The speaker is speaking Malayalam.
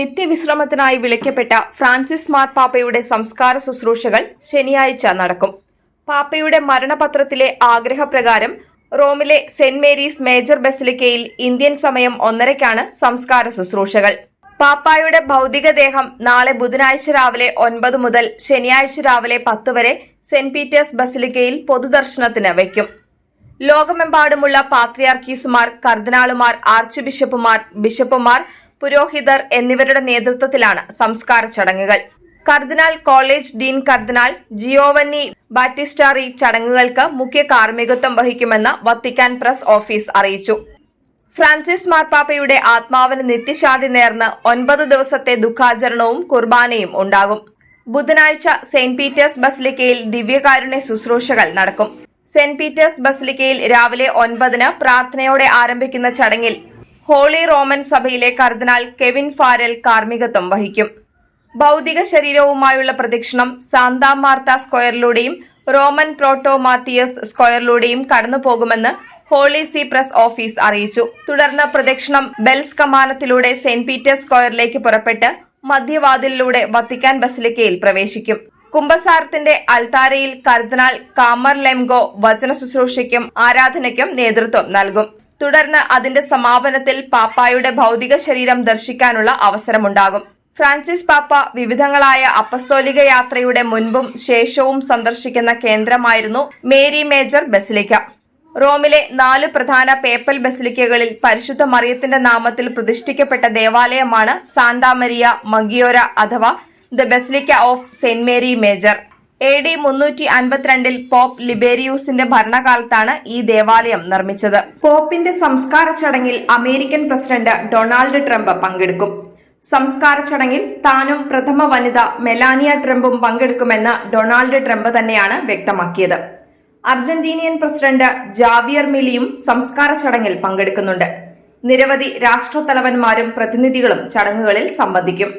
നിത്യവിശ്രമത്തിനായി വിളിക്കപ്പെട്ട ഫ്രാൻസിസ് മാർ പാപ്പയുടെ സംസ്കാര ശുശ്രൂഷകൾ ശനിയാഴ്ച നടക്കും. പാപ്പയുടെ മരണപത്രത്തിലെ ആഗ്രഹപ്രകാരം റോമിലെ സെന്റ് മേരീസ് മേജർ ബസിലിക്കയിൽ ഇന്ത്യൻ സമയം ഒന്നരയ്ക്കാണ് സംസ്കാര ശുശ്രൂഷകൾ. പാപ്പായുടെ ഭൗതികദേഹം നാളെ ബുധനാഴ്ച രാവിലെ ഒൻപത് മുതൽ ശനിയാഴ്ച രാവിലെ പത്ത് വരെ സെന്റ് പീറ്റേഴ്സ് ബസിലിക്കയിൽ പൊതുദർശനത്തിന് വയ്ക്കും. ലോകമെമ്പാടുമുള്ള പാത്രിയാർക്കീസുമാർ കർദിനാളുമാർ ആർച്ച് ബിഷപ്പുമാർ ബിഷപ്പുമാർ പുരോഹിതർ എന്നിവരുടെ നേതൃത്വത്തിലാണ് സംസ്കാര ചടങ്ങുകൾ. Cardinal college dean cardinal Giovanni ബാറ്റിസ്റ്റാറി ചടങ്ങുകൾക്ക് മുഖ്യ കാർമ്മികത്വം വഹിക്കുമെന്ന് വത്തിക്കാൻ പ്രസ് ഓഫീസ് അറിയിച്ചു. ഫ്രാൻസിസ് മാർപ്പാപ്പയുടെ ആത്മാവിന് നിത്യശാന്തി നേർന്ന് ഒൻപത് ദിവസത്തെ ദുഃഖാചരണവും കുർബാനയും ഉണ്ടാകും. ബുധനാഴ്ച സെന്റ് പീറ്റേഴ്സ് ബസിലിക്കയിൽ ദിവ്യകാരുണ്യ ശുശ്രൂഷകൾ നടക്കും. സെന്റ് പീറ്റേഴ്സ് ബസിലിക്കയിൽ രാവിലെ ഒൻപതിന് പ്രാർത്ഥനയോടെ ആരംഭിക്കുന്ന ചടങ്ങിൽ ഹോളി റോമൻ സഭയിലെ കർദിനാൾ കെവിൻ ഫാരൽ കാർമ്മികത്വം വഹിക്കും. ഭൗതിക ശരീരവുമായുള്ള പ്രദക്ഷിണം സാന്താ മാർത്ത സ്ക്വയറിലൂടെയും റോമൻ പ്രോട്ടോ മാർട്ടിയസ് സ്ക്വയറിലൂടെയും കടന്നുപോകുമെന്ന് ഹോളി സി പ്രസ് ഓഫീസ് അറിയിച്ചു. തുടർന്ന് പ്രദക്ഷിണം ബെൽസ് കമാനത്തിലൂടെ സെന്റ് പീറ്റേഴ്സ് സ്ക്വയറിലേക്ക് പുറപ്പെട്ട് മധ്യവാതിലിലൂടെ വത്തിക്കാൻ ബസിലിക്കയിൽ പ്രവേശിക്കും. കുംഭസാരത്തിന്റെ അൾത്താരയിൽ കർദിനാൾ കാമർ ലെംഗോ വചന ശുശ്രൂഷയ്ക്കും ആരാധനയ്ക്കും നേതൃത്വം നൽകും. തുടർന്ന് അതിന്റെ സമാപനത്തിൽ പാപ്പായുടെ ഭൗതിക ശരീരം ദർശിക്കാനുള്ള അവസരമുണ്ടാകും. ഫ്രാൻസിസ് പാപ്പ വിവിധങ്ങളായ അപ്പസ്തോലിക യാത്രയുടെ മുൻപും ശേഷവും സന്ദർശിക്കുന്ന കേന്ദ്രമായിരുന്നു മേരി മേജർ ബസിലിക്ക. റോമിലെ നാല് പ്രധാന പേപ്പൽ ബസിലിക്കകളിൽ പരിശുദ്ധ മറിയത്തിന്റെ നാമത്തിൽ പ്രതിഷ്ഠിക്കപ്പെട്ട ദേവാലയമാണ് സാന്താമരിയ മഗിയോര അഥവാ the basilica of Saint Mary Major. A D മുന്നൂറ്റി അൻപത്തിരണ്ടിൽ പോപ്പ് ലിബേരിയൂസിന്റെ ഭരണകാലത്താണ് ഈ ദേവാലയം നിർമ്മിച്ചത്. പോപ്പിന്റെ സംസ്കാര ചടങ്ങിൽ അമേരിക്കൻ പ്രസിഡന്റ് ഡൊണാൾഡ് ട്രംപ് പങ്കെടുക്കും. സംസ്കാര ചടങ്ങിൽ താനും പ്രഥമ വനിത മെലാനിയ ട്രംപും പങ്കെടുക്കുമെന്ന് ഡൊണാൾഡ് ട്രംപ് തന്നെയാണ് വ്യക്തമാക്കിയത്. അർജന്റീനിയൻ പ്രസിഡന്റ് ജാവിയർ മിലിയും സംസ്കാര ചടങ്ങിൽ പങ്കെടുക്കുന്നുണ്ട്. നിരവധി രാഷ്ട്രത്തലവന്മാരും പ്രതിനിധികളും ചടങ്ങുകളിൽ സംബന്ധിക്കും.